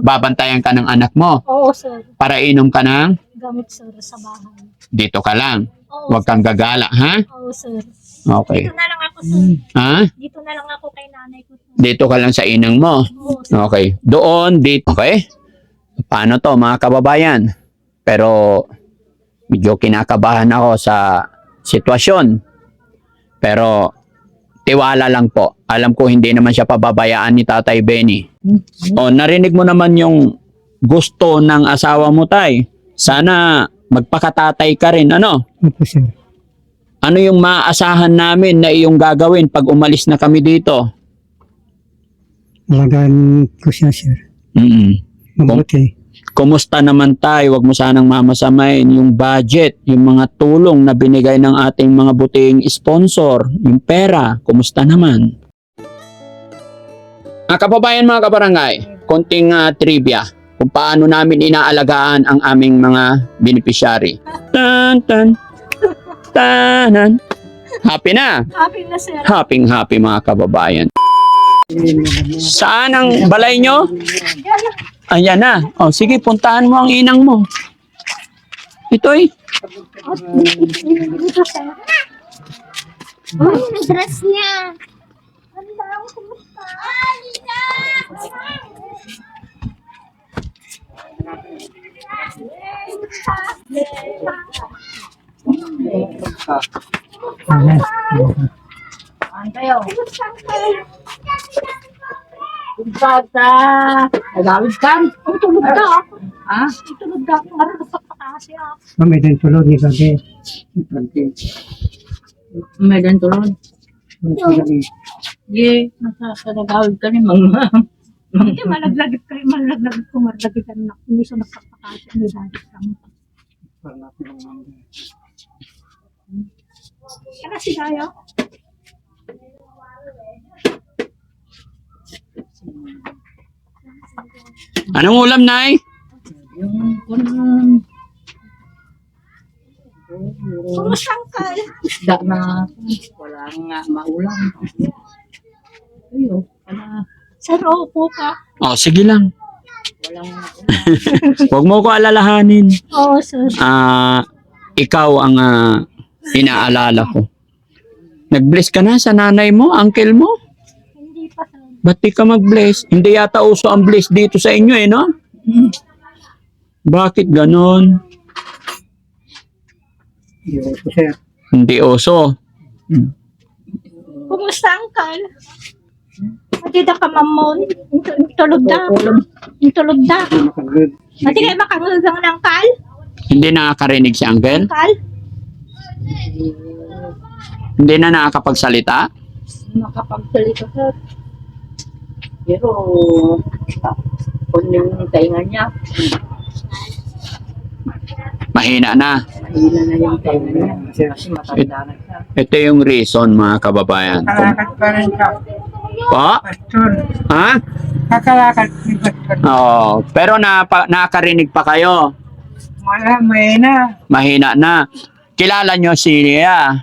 babantayan ka ng anak mo. Oo, sir. Para inom ka ng Gamit, sir, sa bahay. dito ka lang. Oo, Huwag kang gagala, ha? Oo, sir. Okay. Dito na lang ako, sir. Ha? Dito na lang ako kay nanay ko. sir. Dito ka lang sa inang mo. Oo, sir. Okay. Doon, dito. Okay? Paano to, mga kababayan? Pero, medyo kinakabahan ako sa sitwasyon. Pero, tiwala lang po. Alam ko hindi naman siya pababayaan ni Tatay Benny. O, narinig mo naman yung gusto ng asawa mo, Tay. Sana magpakatatay ka rin, ano? Opo, sir. Ano yung maaasahan namin na iyong gagawin pag umalis na kami dito? Alagaan ko siya, sir. Mm Mabuti. Kumusta naman tayo? Huwag mo sanang mamasamain yung budget, yung mga tulong na binigay ng ating mga buting sponsor, yung pera, kumusta naman? Mga kababayan, mga kabarangay, konting ah, trivia kung paano namin inaalagaan ang aming mga beneficiary. Tan, tan, tanan. Happy na. Happy na, sir. Happy, happy mga kababayan. Saan ang balay nyo? Ayan na. O, sige, puntahan mo ang inang mo. Ito'y, Dito, sir. Uy, yung dress niya. Ang dami, kumusta? Ah, Lisa! Ayan. Kumusta kayo? Bata, nagawid ka? Ang tulog ako. Ha? Ang tulog na ako. Marunong sa patasi ako. Mami, din tulog ni Gabi. May ganturon. Ye, nasa sa nagawid ka ni mga. Hindi, malaglagit kayo. Malaglagit ko. Malaglagit ka na. Hindi siya nagpapakasi. Hindi dahil kami. Kaya si Dayo. Anong ulam, Nay? Yung kunang Kumusta ka? isda na wala nga maulam. Ayo, wala, Sir, upo ka. O, sige lang. walang maulam. Huwag mo ko alalahanin. Oo, sir. Ah, ikaw ang ah, inaalala ko. Nag-bless ka na sa nanay mo, uncle mo? Hindi sir. Ba't di ka mag-bless? Hindi yata uso ang bless dito sa inyo eh, no? Bakit ganon? Yung po, sir. Hindi uso. Kumusta kal? Pati da ka mamon. Tulog na. Tulog na. Pati kayo makangugang ng kal? Hindi nakakarinig si uncle? Kal? Hindi na nakakapagsalita? Makapagsalita ka. Pero, kung yung tainga niya, Mahina na. mahina na yung tainga niya. Kasi matanda na siya. Ito yung reason mga kababayan. Kakalakad pa rin ka. Po? Pastor. Ha? Kakalakad ni Pastor. Oo. Pero na, nakakarinig pa kayo. Wala, may na. Mahina na. Kilala nyo si Lia?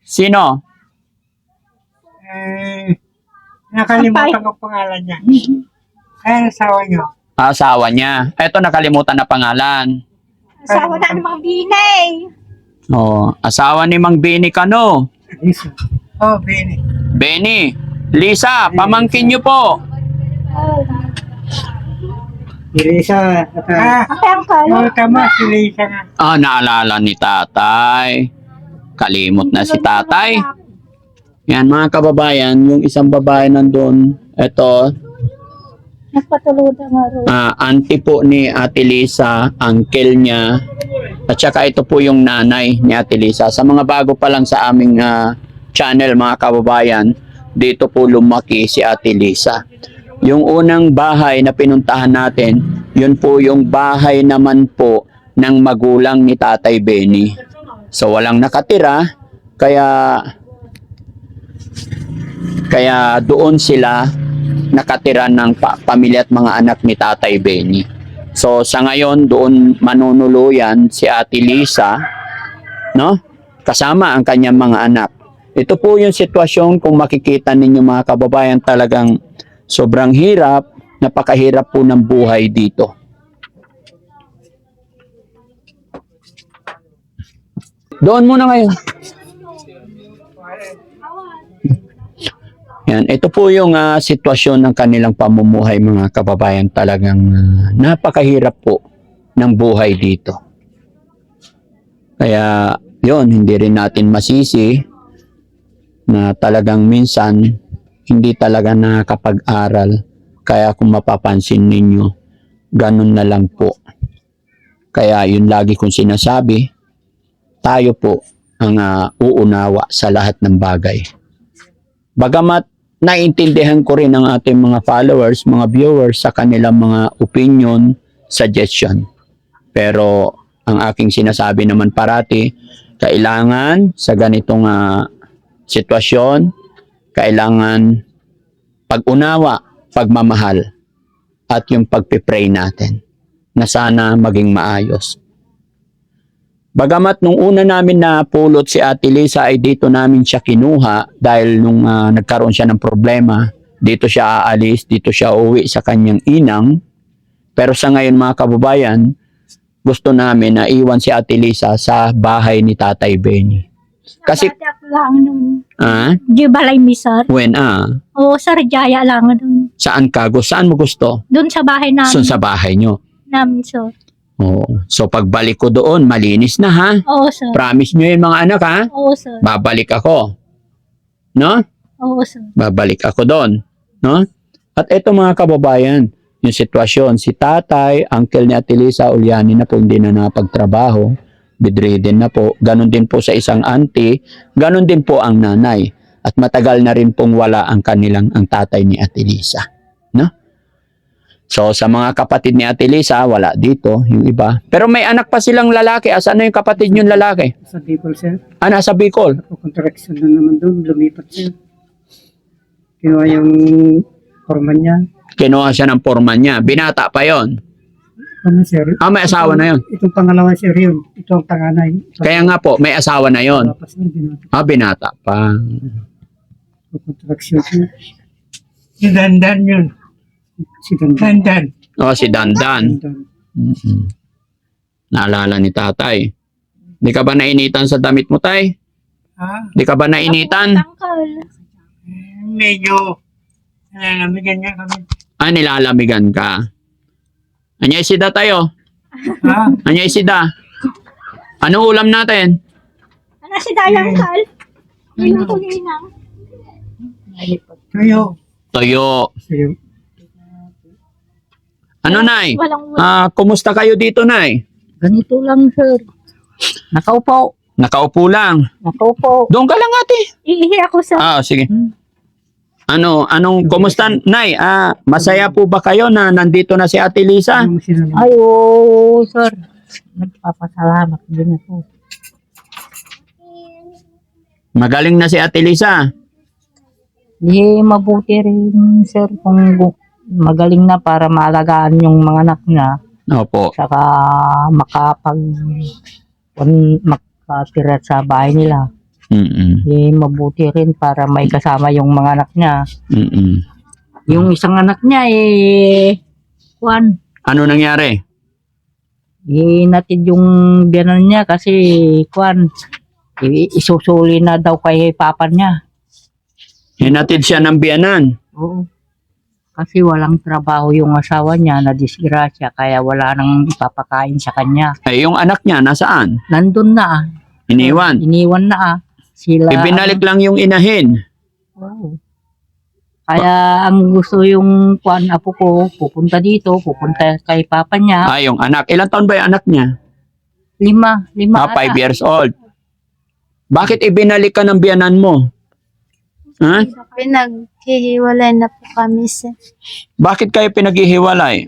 Sino? Eh, nakalimutan ko pangalan niya. Ay, asawa niyo. Asawa niya. Ito nakalimutan na pangalan. Asawa na namang binay. Oh, asawa ni Mang Bini Kano. Lisa. Oh, Benny. Benny. Lisa, pamangkin niyo po. Oh. Si Lisa. Ah, Ate ang kal? oh, tama, si Lisa nga. Ah, naalala ni tatay. Kalimot na si tatay. Yan mga kababayan, yung isang babae nandun, ito, Nagpatulog na nga ro. ah, auntie po ni Ate Lisa, uncle niya, at saka ito po yung nanay ni Ate Lisa. Sa mga bago pa lang sa aming ah, channel mga kababayan, dito po lumaki si Ate Lisa. Yung unang bahay na pinuntahan natin, yun po yung bahay naman po ng magulang ni Tatay Benny. So walang nakatira, kaya kaya doon sila nakatira ng pa- pamilya at mga anak ni Tatay Benny. So sa ngayon doon manunuluyan si Ate Lisa, no? Kasama ang kanyang mga anak. Ito po yung sitwasyon kung makikita ninyo mga kababayan talagang sobrang hirap Napakahirap po ng buhay dito. Doon muna kayo. Yan, ito po yung ah, sitwasyon ng kanilang pamumuhay mga kababayan. Talagang ah, napakahirap po ng buhay dito. Kaya yon hindi rin natin masisi na talagang minsan hindi talaga nakakapag-aral. Kaya kung mapapansin ninyo, ganun na lang po. Kaya yun lagi kong sinasabi, tayo po ang ah, uunawa sa lahat ng bagay. Bagamat naiintindihan ko rin ang ating mga followers, mga viewers sa kanilang mga opinion, suggestion. Pero ang aking sinasabi naman parati, kailangan sa ganitong ah, sitwasyon, kailangan pag-unawa, pagmamahal, at yung pagpipray natin na sana maging maayos. Bagamat nung una namin na pulot si Ate Lisa ay dito namin siya kinuha dahil nung ah, nagkaroon siya ng problema, dito siya aalis, dito siya uuwi sa kanyang inang. Pero sa ngayon mga kababayan, gusto namin na iwan si Ate Lisa sa bahay ni Tatay Benny. Kasi, lang nun. ah, Di balay mi, sir. when ah, Oo, sir, Jaya lang dun. saan ka? Saan mo gusto? Dun sa bahay namin. So, sa bahay nyo. namin, sir. Oo. So, pagbalik ko doon, malinis na ha? Oo, sir. Promise nyo yun mga anak ha? Oo, sir. Babalik ako. No? Oo, sir. babalik ako doon. No? At ito mga kababayan, yung sitwasyon, si tatay, uncle ni Ate Lisa Uliani na po hindi na napagtrabaho, bedridden na po, ganun din po sa isang auntie, ganun din po ang nanay. At matagal na rin pong wala ang kanilang, ang tatay ni Ate Lisa. No? So, sa mga kapatid ni Ate Lisa, wala dito, yung iba. Pero may anak pa silang lalaki. Asan na yung kapatid yung lalaki? Sa Bicol, sir. Ah, nasa Bicol. Contraction na naman doon, lumipat siya. Kinuha yung forma niya. Kinuha siya ng forma niya. Binata pa yon. Ano, sir? Ah, may asawa na yon. Itong pangalawa, sir, yun. Ito ang panganay. Kaya nga po, may asawa na yon. Ah, binata pa. Contraction siya. Si Dandan yun. Si Dandan. Dandan. O, si Dandan. Mm-mm. Naalala ni tatay. Di ka ba nainitan sa damit mo, tay? Ah, Di ka ba nainitan? Tangkal. medyo nananamigan niya kami. Ah, nilalamigan ka. Anyay sida tayo. Ah, Anyay sida. Ano ulam natin? Ano si Dayang Kal? Hindi ko ginang. kayo. Toyo. Kayo. Ano, nay? Walang wala. Ah, kumusta kayo dito, nay? Ganito lang, sir. Nakaupo. Nakaupo lang. Nakaupo. Doon ka lang, ate. Iihi ako sa... Ah, sige. Hmm. Ano, anong, kumusta, nay? Ah, masaya po ba kayo na nandito na si Ate Lisa? Ay, oo, sir. Nagpapasalamat din ako. Magaling na si Ate Lisa. Di mabuti rin, sir, kung magaling na para maalagaan yung mga anak niya. Opo. Saka makapag makatira sa bahay nila. Mm-mm. Di mabuti rin para may kasama yung mga anak niya. Mm-mm. Yung isang anak niya, eh, kuan, Ano nangyari? Inatid yung biyanan niya kasi kuan i- isusuli na daw kay papa niya. Hinatid siya ng biyanan. Oo. Kasi walang trabaho yung asawa niya na disgrasya kaya wala nang ipapakain sa kanya. Eh, yung anak niya, nasaan? Nandun na ah. Iniwan. Iniwan na ah. Sila. Ibinalik lang yung inahin. Oo. Kaya ang gusto yung kuan apo ko, pupunta dito, pupunta kay papa niya. Ah, yung anak. Ilan taon ba yung anak niya? Lima, lima. Ah, five ata. years old. Bakit ibinalik ka ng biyanan mo? Ha? Pinaghihiwalay na po kami, sir. Bakit kayo pinaghihiwalay?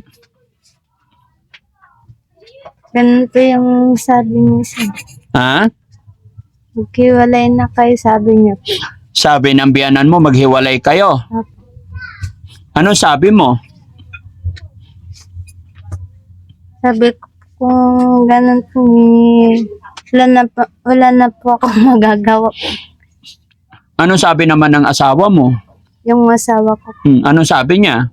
Ganito yung sabi niya, sir. Ha? Maghiwalay na kayo, sabi niya. Sabi ng biyanan mo, maghiwalay kayo. Opo. Ano sabi mo? Sabi ko, kung ganun po, eh, wala na po, wala na po ako magagawa po. Ano sabi naman ng asawa mo? Yung asawa ko. Hmm, ano sabi niya?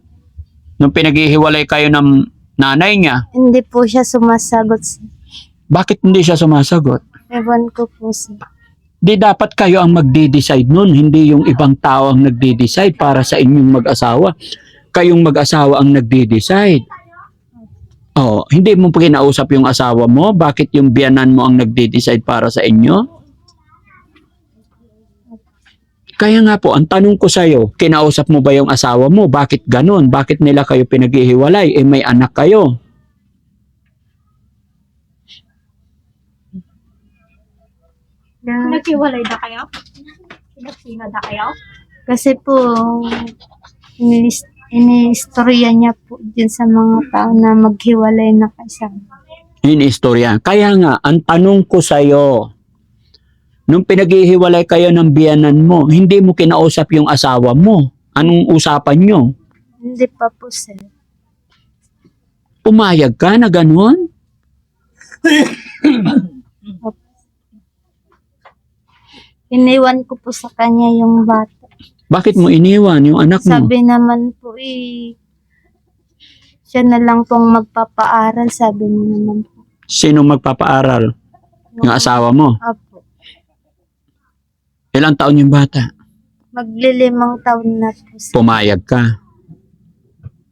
Nung pinaghihiwalay kayo ng nanay niya, Hindi po siya sumasagot, sir. bakit hindi siya sumasagot? Ewan ko po, sir. Di dapat kayo ang magde-decide nun, hindi yung ibang tao ang nagde-decide para sa inyong mag-asawa. Kayong mag-asawa ang nagde-decide. Oh, hindi mo pa kinausap yung asawa mo, bakit yung biyanan mo ang nagde-decide para sa inyo? Kaya nga po, ang tanong ko sa'yo, kinausap mo ba yung asawa mo? Bakit ganun? Bakit nila kayo pinaghihiwalay? Eh may anak kayo. Naghiwalay na kayo? Pinagsina na kayo? Kasi po, inilis- iniistorya niya po dyan sa mga tao na maghiwalay na kasama. Inistorya. Kaya nga, ang tanong ko sa'yo, nung pinaghihiwalay kayo ng biyanan mo, hindi mo kinausap yung asawa mo. Anong usapan nyo? Hindi pa po, sir. Pumayag ka na ganun? Iniwan ko po sa kanya yung bata. Bakit mo iniwan yung anak mo? Sabi naman po, eh, siya na lang pong magpapaaral, sabi niya naman po. Sino magpapaaral? Yung asawa mo? Apo. Ilang taon yung bata? Maglilimang taon na po, sir. Pumayag ka.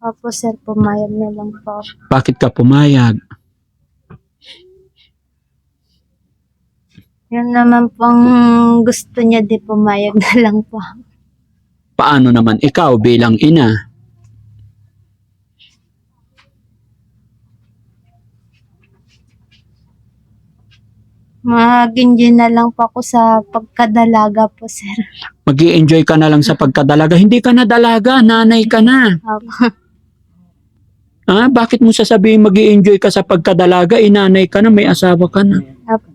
Apo, sir, pumayag na lang po. Bakit ka pumayag? Yun naman pong gusto niya, di pumayag na lang po. Paano naman ikaw bilang ina? Mag-enjoy na lang po ako sa pagkadalaga po, sir. mag enjoy ka na lang sa pagkadalaga. Hindi ka na dalaga, nanay ka na. Apo. Ah, bakit mo sasabihin mag enjoy ka sa pagkadalaga? Inanay ka na, may asawa ka na. Apo.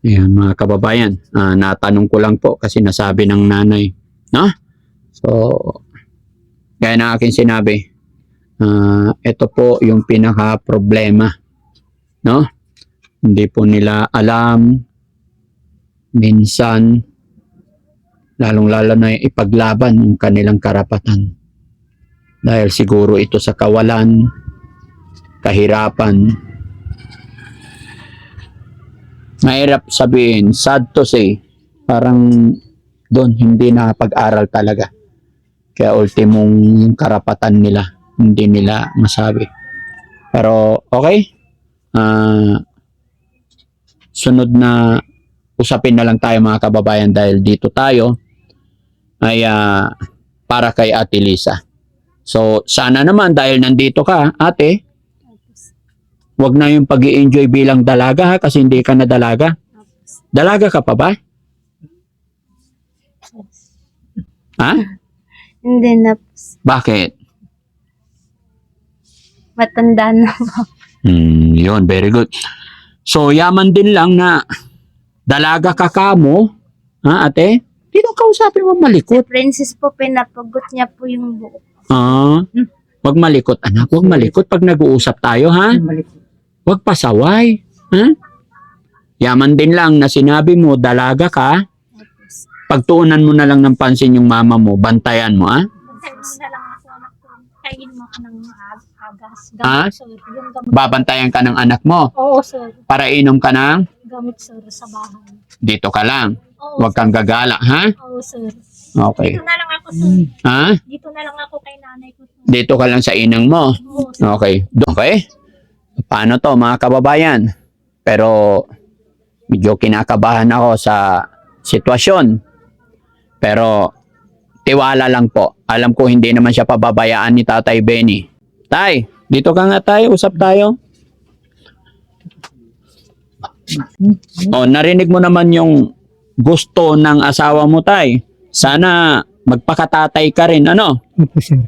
Ayan, mga kababayan, ah, natanong ko lang po kasi nasabi ng nanay. No? So, gaya na akin sinabi, ah, ito po yung pinaka-problema. No? Hindi po nila alam, minsan, lalong-lalo na yung ipaglaban yung kanilang karapatan. Dahil siguro ito sa kawalan, kahirapan, mahirap sabihin, sad to say, parang doon hindi nakapag-aral talaga. Kaya ultimong karapatan nila, hindi nila masabi. Pero okay, ah sunod na usapin na lang tayo mga kababayan dahil dito tayo ay ah, para kay Ate Lisa. So sana naman dahil nandito ka, ate, wag na yung pag enjoy bilang dalaga ha, kasi hindi ka na dalaga. Dalaga ka pa ba? Ha? Hindi na. Bakit? Matanda na po. Hmm, yun, very good. So, yaman din lang na dalaga ka kamo, ha ate? Dito kausapin mo Si malikot. Princess po, pinapagot niya po yung buo. Ah, wag malikot anak, wag malikot pag nag-uusap tayo ha. Wag pasaway, ha? Yaman din lang na sinabi mo dalaga ka, pagtuunan mo na lang ng pansin yung mama mo, bantayan mo, ha? Kaya na lang ako anak ko. Kainin mo ka ng ag- agas. Ah? Gamot, sir. Yung gamot. Babantayan ka ng anak mo Oo, sir. para inom ka ng Gamot, sir, sa bahay. dito ka lang. Oo, Huwag kang gagala, ha? Oo, sir. Okay. Dito na lang ako, sir. Ha? Dito na lang ako kay nanay ko, sir. Dito ka lang sa inang mo. Oo, sir. Okay. Okay? Paano to mga kababayan? Pero medyo kinakabahan ako sa sitwasyon. Pero tiwala lang po. Alam ko hindi naman siya pababayaan ni Tatay Benny. Tay, dito ka nga tayo, usap tayo. Oh, narinig mo naman yung gusto ng asawa mo, Tay. Sana magpakatatay ka rin, ano? Opo, sir.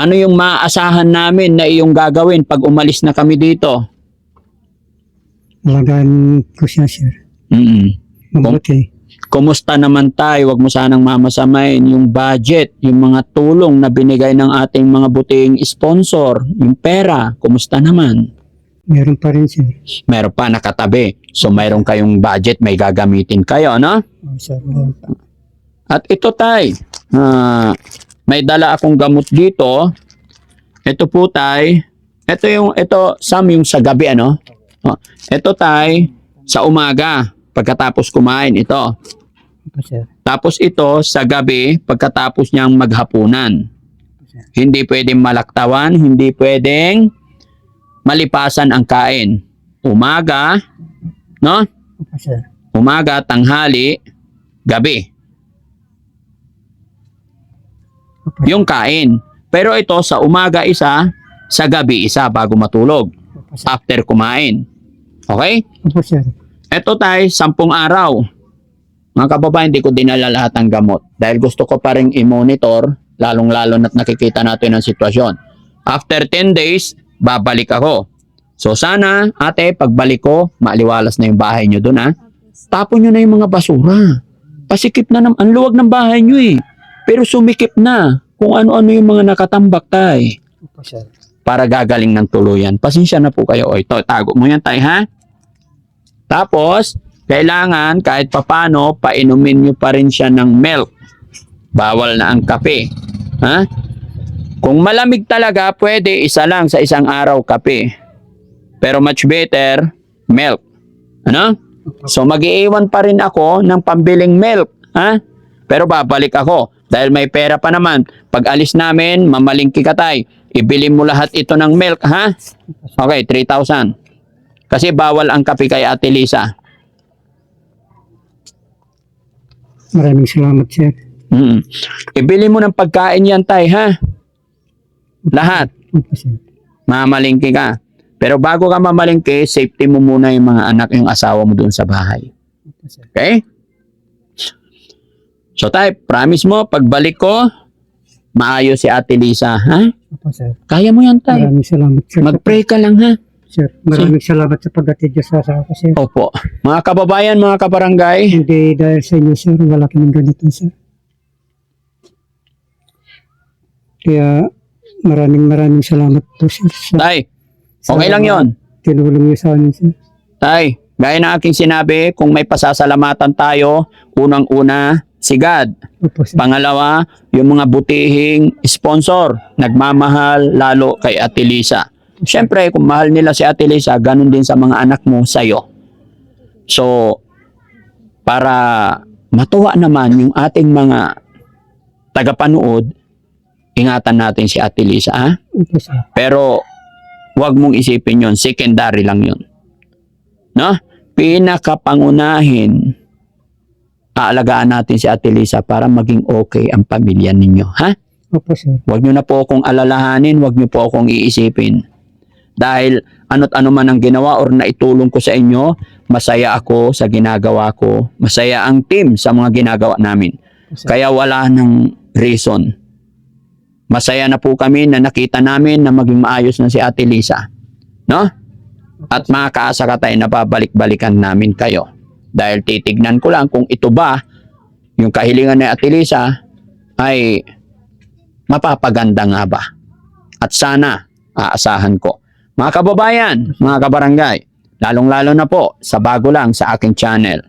Ano yung maaasahan namin na iyong gagawin pag umalis na kami dito? Alagaan ko siya, sir. Mm. Mabuti. Kumusta naman tayo? Huwag mo sanang mamasamain yung budget, yung mga tulong na binigay ng ating mga buting sponsor, yung pera, kumusta naman? Meron pa rin, sir. Meron pa nakatabi. So mayroon kayong budget, may gagamitin kayo, no? Oh, sir. Meron pa. At ito tay, ah, may dala akong gamot dito. Ito po tay, ito yung, ito, Sam, yung sa gabi ano? Oh, ito tay, sa umaga, pagkatapos kumain, ito. Opo, sir. Tapos ito, sa gabi, pagkatapos niyang maghapunan. Hindi pwedeng malaktawan, hindi pwedeng malipasan ang kain. Umaga, no? Opo, sir. Umaga, tanghali, gabi. Opo, Yung kain. Pero ito, sa umaga isa, sa gabi isa bago matulog. Opo. After kumain. Okay? Opo, sir. Ito tayo, sampung araw. Mga kababayan, hindi ko dinala lahat ng gamot. Dahil gusto ko pa rin i-monitor, lalong-lalo na't nakikita natin ang sitwasyon. After 10 days, babalik ako. So sana, ate, pagbalik ko, maaliwalas na yung bahay nyo doon ha. Tapon nyo na yung mga basura. Pasikip na naman. Ang luwag ng bahay nyo eh. Pero sumikip na kung ano-ano yung mga nakatambak tay para gagaling ng tuluyan. Pasensya na po kayo. O ito, tago mo yan tay ha. Tapos, kailangan kahit papano, painumin nyo pa rin siya ng milk. Bawal na ang kape. Ha? Kung malamig talaga, pwede isa lang sa isang araw kape. Pero much better, milk. Ano? So mag-iiwan pa rin ako ng pambiling milk. Ha? Pero babalik ako. Dahil may pera pa naman. Pag alis namin, mamalingki ka tay. Ibili mo lahat ito ng milk, ha? Okay, 3,000. Kasi bawal ang kape kay Ate Lisa. Maraming salamat, sir. Mm. Ibili mo ng pagkain yan, tay, ha? Lahat. Opo, sir. Mamalingki ka. Pero bago ka mamalingki, safety mo muna yung mga anak, yung asawa mo doon sa bahay. Opo, sir. Okay? So, tay, promise mo, pagbalik ko, maayos si Ate Lisa, ha? Opo, sir. Kaya mo yan, tay. Maraming salamat, sir. Mag-pray ka lang, ha? Sir, maraming salamat sa pagdating Diyos sa asawa ko, sir. Opo. Mga kababayan, mga kabarangay, Hindi dahil sa inyo, sir, wala kaming ganito, sir. Kaya maraming maraming salamat po, sir. Sa, tay, sa okay lang yon. Tinulong niyo sa amin, sir. Tay, gaya na aking sinabi, kung may pasasalamatan tayo, unang-una, si God. Opo, sir. Pangalawa, yung mga butihing sponsor, nagmamahal lalo kay Ate Lisa. Siyempre, kung mahal nila si Ate Lisa, ganun din sa mga anak mo sa'yo. So, para matuwa naman yung ating mga tagapanood, ingatan natin si Ate Lisa, ha? Pero, wag mong isipin yon secondary lang yon No? Pinakapangunahin, aalagaan natin si Ate Lisa para maging okay ang pamilya ninyo, ha? Opo, sir. Huwag nyo na po akong alalahanin, huwag nyo po akong iisipin. Dahil ano't ano man ang ginawa or naitulong ko sa inyo, masaya ako sa ginagawa ko. Masaya ang team sa mga ginagawa namin. Kaya wala ng reason. Masaya na po kami na nakita namin na maging maayos na si Ate Lisa. No? At makakaasa ka tayo na babalik-balikan namin kayo. Dahil titignan ko lang kung ito ba, yung kahilingan ni Ate Lisa, ay mapapaganda nga ba? At sana, aasahan ko. Mga kababayan, mga kabarangay, lalong-lalo na po sa bago lang sa aking channel.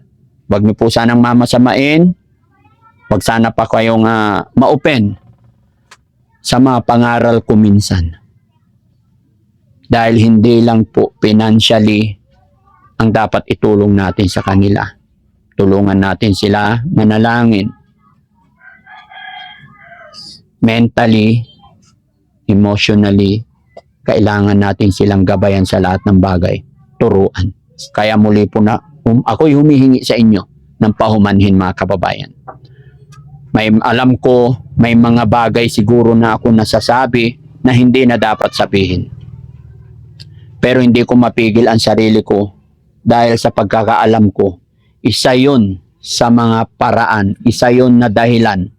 Huwag niyo po sanang mamasamain. Huwag sana pa kayong ah, ma-open sa mga pangaral ko minsan. Dahil hindi lang po financially ang dapat itulong natin sa kanila. Tulungan natin sila manalangin. Mentally, emotionally, kailangan natin silang gabayan sa lahat ng bagay. Turuan. Kaya muli po na, um, ako'y humihingi sa inyo ng pahumanhin mga kababayan. May alam ko, may mga bagay siguro na ako nasasabi na hindi na dapat sabihin. Pero hindi ko mapigil ang sarili ko dahil sa pagkakaalam ko, isa yun sa mga paraan, isa yun na dahilan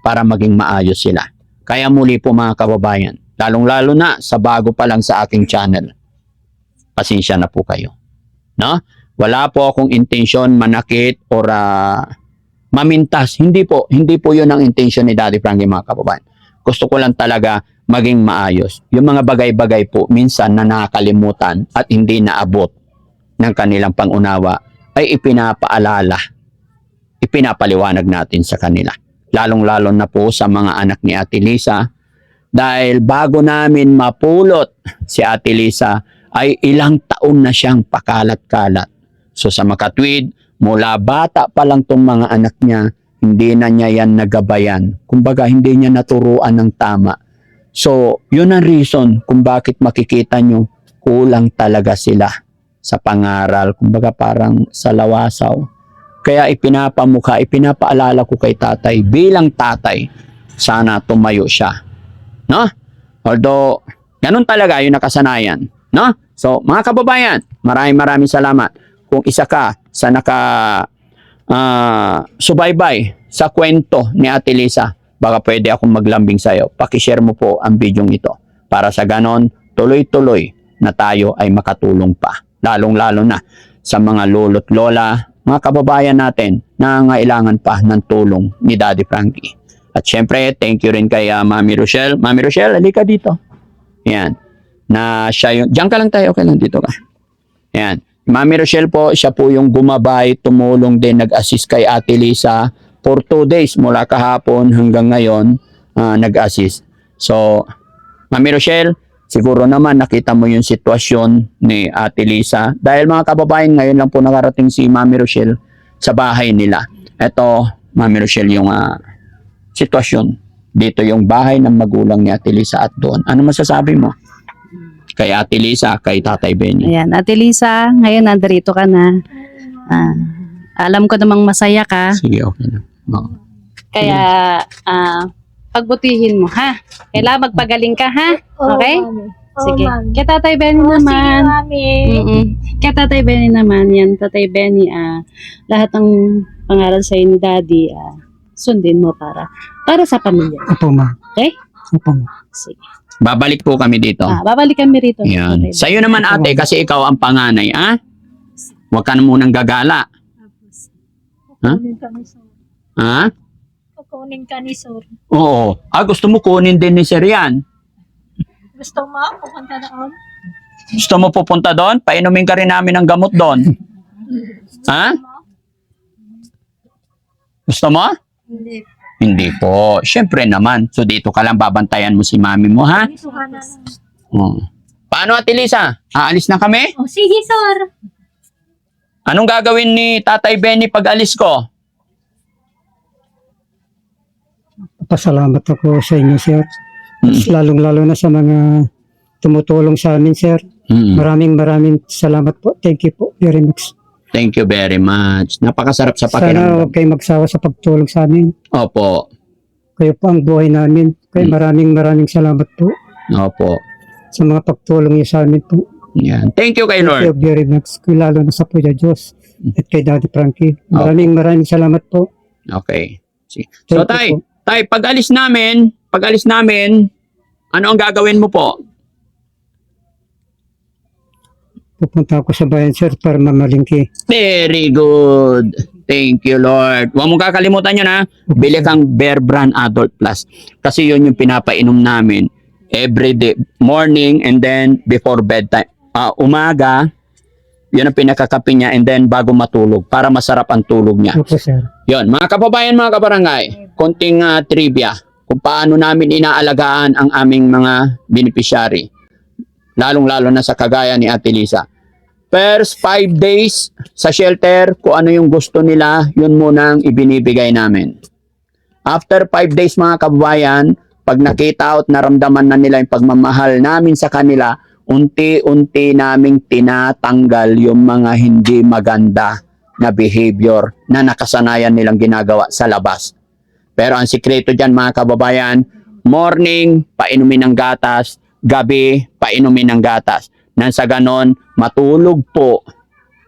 para maging maayos sila. Kaya muli po mga kababayan, lalong-lalo na sa bago pa lang sa aking channel, pasensya na po kayo. No? Wala po akong intensyon manakit or ah, mamintas. Hindi po, hindi po yun ang intensyon ni Daddy Frankie mga kababayan. Gusto ko lang talaga maging maayos. Yung mga bagay-bagay po minsan na nakakalimutan at hindi naabot ng kanilang pangunawa ay ipinapaalala. ipinapaliwanag natin sa kanila. Lalong-lalo na po sa mga anak ni Ate Lisa. Dahil bago namin mapulot si Ate Lisa, ay ilang taon na siyang pakalat-kalat. So sa makatwid, mula bata pa lang tong mga anak niya, hindi na niya yan nagabayan. Kumbaga, hindi niya naturuan ng tama. So, yun ang reason kung bakit makikita nyo, kulang talaga sila sa pangaral. Kumbaga, parang sa lawasaw. Kaya ipinapamukha, ipinapaalala ko kay tatay, bilang tatay, sana tumayo siya. No? Although, ganun talaga yung nakasanayan. No? So, mga kababayan, maraming maraming salamat. Kung isa ka sa naka ah, subaybay sa kwento ni Ate Lisa, baka pwede akong maglambing sa'yo. Pakishare mo po ang video ito para sa ganon, tuloy-tuloy na tayo ay makatulong pa. Lalong-lalo na sa mga lolo't lola, mga kababayan natin na ngailangan pa ng tulong ni Daddy Frankie. At syempre, thank you rin kay ah, Mami Rochelle. Mami Rochelle, halika dito. Yan. Na siya yung... Diyan ka lang tayo, okay lang dito ka. Yan. Mami Rochelle po, siya po yung gumabay, tumulong din, nag-assist kay Ate Lisa for two days mula kahapon hanggang ngayon, ah, nag-assist. So, Mami Rochelle, siguro naman nakita mo yung sitwasyon ni Ate Lisa. Dahil mga kababayan, ngayon lang po nakarating si Mami Rochelle sa bahay nila. Ito, Mami Rochelle, yung ah, sitwasyon. Dito yung bahay ng magulang ni Ate Lisa at doon. Ano masasabi mo? Kay Ate Lisa, kay Tatay Benny. Ayan, Ate Lisa, ngayon nandarito ka na. Ah, alam ko namang masaya ka, Sige, okay na. Oo. kaya ah, pagbutihin mo, ha? Kailangan magpagaling ka, ha? Okay? Sige. Kaya Tatay Benny Oh, sige, naman. mami. Mm-mm. Kaya Tatay Benny naman, yan, Tatay Benny, ah, lahat ng pangaral sa'yo ni Daddy, ah, sundin mo para para sa pamilya. Opo, ma. Okay? Opo, ma. Sige. Babalik po kami dito. Ah, babalik kami rito. Yan. Tatay Sa'yo naman ate, kasi ikaw ang panganay, ah? Huwag ka na munang gagala. Ha? Ha? Kukunin ka ni Sir. Oo. Ah, gusto mo kunin din ni Sir yan. Gusto mo? Pupunta doon? Gusto mo pupunta doon? Painumin ka rin namin ng gamot doon. ha? Gusto mo? Hindi. Hindi po. Siyempre naman. So dito ka lang babantayan mo si mami mo, ha? Dito ka na lang. Oo. Paano, Ate Lisa? Aalis na kami? Oh, sige, Sir. Anong gagawin ni Tatay Benny pag alis ko? Pasalamat ako sa inyo, sir. Lalong-lalo na sa mga tumutulong sa amin, sir. Mm. Maraming maraming salamat po. Thank you po very much. Thank you very much. Napakasarap sa Sana pakiramdam. huwag kayo magsawa sa pagtulong sa amin. Opo. Kayo po ang buhay namin. Kaya Hmm. maraming maraming salamat po Opo. sa mga pagtulong niyo sa amin po. Yan. Thank you kay Thank Lord. you very much. Kaya Lalo na sa Puya Diyos at kay Daddy Frankie. Maraming maraming salamat po. Okay. Sige. So, Thank you tay, tay, pag alis namin, pag alis namin, ano ang gagawin mo po? Pupunta ako sa bayan, sir, para mamalingki. Very good. Thank you, Lord. Huwag mong kakalimutan yun, ha? Bili kang Bear Brand Adult Plus. Kasi yun yung pinapainom namin every day, morning and then before bedtime. Ah, umaga, yun ang pinakakape niya and then bago matulog para masarap ang tulog niya. Opo, sir. Yon, mga kababayan, mga kabarangay, konting ah, trivia kung paano namin inaalagaan ang aming mga beneficiary. Lalong-lalo na sa kagaya ni Ate Lisa. First five days sa shelter, kung ano yung gusto nila, yun muna ang ibinibigay namin. After five days mga kababayan, pag nakita at naramdaman na nila yung pagmamahal namin sa kanila, unti-unti naming tinatanggal yung mga hindi maganda na behavior na nakasanayan nilang ginagawa sa labas. Pero ang sikreto dyan mga kababayan, morning, painumin ng gatas, gabi, painumin ng gatas. Nang sa ganon, matulog po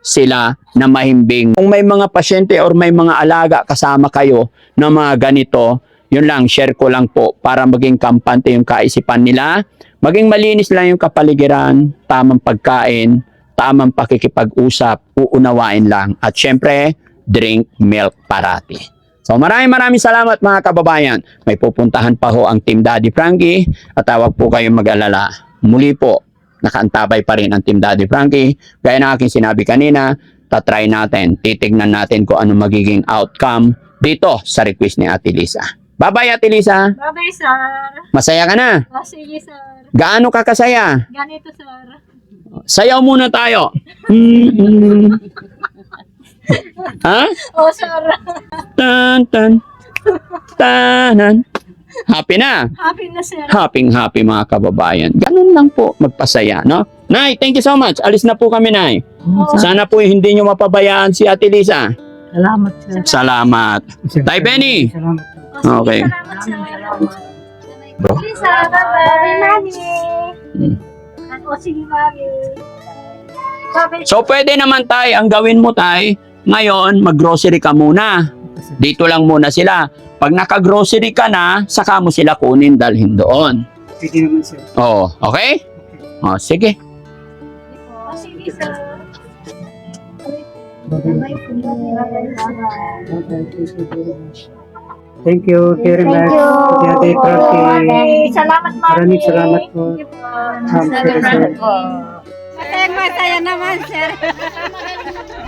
sila na mahimbing. Kung may mga pasyente or may mga alaga kasama kayo na mga ganito, yun lang, share ko lang po para maging kampante yung kaisipan nila. Maging malinis lang yung kapaligiran, tamang pagkain, tamang pakikipag-usap, uunawain lang. At syempre, drink milk parati. So maraming maraming salamat mga kababayan. May pupuntahan pa ho ang Team Daddy Frankie at tawag po kayong mag-alala. Muli po, nakaantabay pa rin ang Team Daddy Frankie. Gaya na aking sinabi kanina, tatry natin. Titignan natin kung ano magiging outcome dito sa request ni Ate Lisa. Bye-bye, Ate Lisa. Bye-bye, sir. Masaya ka na? Oh, sige, sir. Gaano ka kasaya? Ganito, sir. Sayaw muna tayo. Mm-mm. ha? Oh, sir. Tan, tan. Tanan. Happy na. Happy na, sir. Happy, happy mga kababayan. Ganun lang po, magpasaya, no? Nay, thank you so much. Alis na po kami, Nay. Sana po hindi nyo mapabayaan si Ate Lisa. Salamat, sir. Salamat. Tay Benny. Salamat. Oh, Okay. Salamat, sir. Bro. Lisa, bye-bye. Mami. Hmm. Oh, sige, mami. So, pwede naman, Tay, ang gawin mo, Tay, ngayon, mag-grocery ka muna. Dito lang muna sila. Pag naka-grocery ka na, saka mo sila kunin dalhin doon. Pwede naman sir. Oh, okay? Oh, sige. Oh, sige, sir. Thank you very much. Ate Frankie. Okay, salamat, mami. Maraming salamat po. Thank you po. Salamat po. Masaya naman, sir.